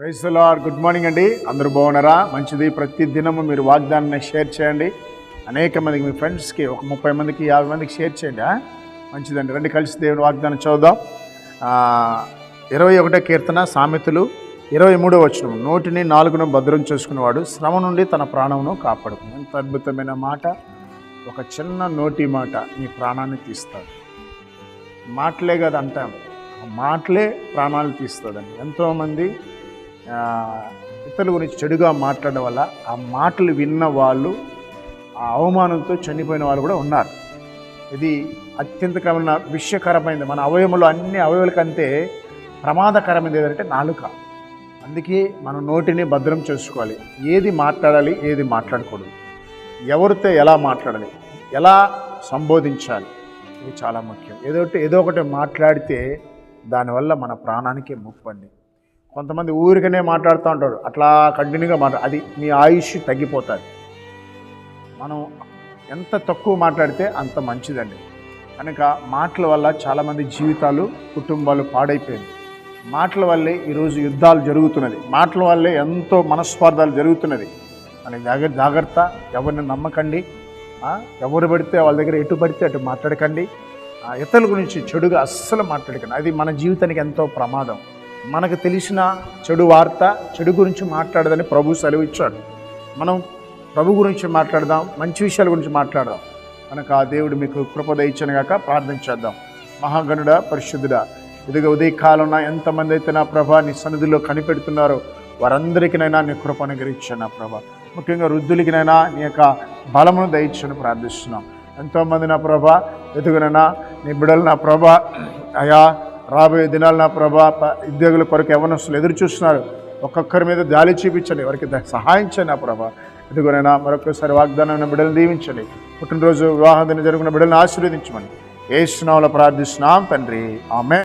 Praise good morning అండి. అందరూ బాగున్నారా? మంచిది. ప్రతి దినము మీరు వాగ్దానాన్ని షేర్ చేయండి. అనేక మందికి మీ ఫ్రెండ్స్కి ఒక ముప్పై మందికి యాభై మందికి షేర్ చేయండి మంచిదండి. రండి కలిసి దేవుని వాగ్దానం చదువుదాం. ఇరవై ఒకటో కీర్తన సామెతలు ఇరవై మూడో వచనం. నోటిని నాలుగును భద్రం చేసుకునేవాడు శ్రమ నుండి తన ప్రాణమును కాపాడుకుని ఎంత అద్భుతమైన మాట. ఒక చిన్న నోటి మాట మీ ప్రాణాన్ని తీస్తాడు. మాటలే కదా అంటాం మాటలే ప్రాణాలు తీస్తుందండి ఎంతోమంది ఇతరుల గురించి చెడుగా మాట్లాడడం వల్ల ఆ మాటలు విన్న వాళ్ళు ఆ అవమానంతో చనిపోయిన వాళ్ళు కూడా ఉన్నారు. ఇది అత్యంతకరమైన విషయకరమైనది మన అవయములు అన్ని అవయవాలకంటే ప్రమాదకరమైనది ఏదంటే నాలుక. అందుకే మనం నోటిని భద్రం చేసుకోవాలి. ఏది మాట్లాడాలి ఏది మాట్లాడకూడదు. ఎవరితో ఎలా మాట్లాడాలి ఎలా సంబోధించాలి ఇది చాలా ముఖ్యం. ఏదో ఒకటి ఏదో ఒకటి మాట్లాడితే దానివల్ల మన ప్రాణానికి ముప్పండి కొంతమంది ఊరికనే మాట్లాడుతూ ఉంటాడు అట్లా కంటిన్యూగా మాట్లా అది మీ ఆయుష్ తగ్గిపోతుంది. మనం ఎంత తక్కువ మాట్లాడితే అంత మంచిదండి. కనుక మాటల వల్ల చాలామంది జీవితాలు కుటుంబాలు పాడైపోయింది. మాటల వల్లే ఈరోజు యుద్ధాలు జరుగుతున్నది. మాటల వల్లే ఎంతో మనస్పార్థాలు జరుగుతున్నది. అని జాగ్రత్త జాగ్రత్త ఎవరిని నమ్మకండి. ఎవరు పడితే వాళ్ళ దగ్గర ఎటు పడితే అటు మాట్లాడకండి. ఆ, ఇతరుల గురించి చెడుగా అస్సలు మాట్లాడకండి. అది మన జీవితానికి ఎంతో ప్రమాదం. మనకు తెలిసిన చెడు వార్త చెడు గురించి మాట్లాడదని ప్రభు సెలవు ఇచ్చాడు. మనం ప్రభు గురించి మాట్లాడదాం మంచి విషయాల గురించి మాట్లాడదాం. కనుక ఆ దేవుడు మీకు కృప దయచను గాక ప్రార్థన చేద్దాం. మహాగణుడ పరిశుద్ధుడా ఇదిగో ఉదయకాలంలో ఎంతమంది అయితే నా ప్రభా నీ సన్నిధిలో కనిపెడుతున్నారో వారందరికీనైనా నీ కృప అనుగ్రహించాను నా ప్రభా. ముఖ్యంగా వృద్ధులకినైనా నీ యొక్క బలమును దయచని ప్రార్థిస్తున్నాం. ఎంతోమంది నా ప్రభా ఎదుగునైనా నీ బిడలు నా ప్రభా అయా రాబోయే దినాలు నా ప్రభా ప- ఉద్యోగుల కొరకు యవనస్తులు ఎదురు చూస్తున్నారు. ఒక్కొక్కరి మీద జాలి చూపించండి వారికి ద- సహాయం చేయండి నా ప్రభా. ఎదుగునైనా మరొకసారి వాగ్దానం బిడ్డలు దీవించండి. పుట్టినరోజు వివాహం దిన జరుగుతున్న బిడ్డలను ఆశీర్వదించమని. ఏ స్నావులో ప్రార్థిస్తున్నాం తండ్రి. ఆమె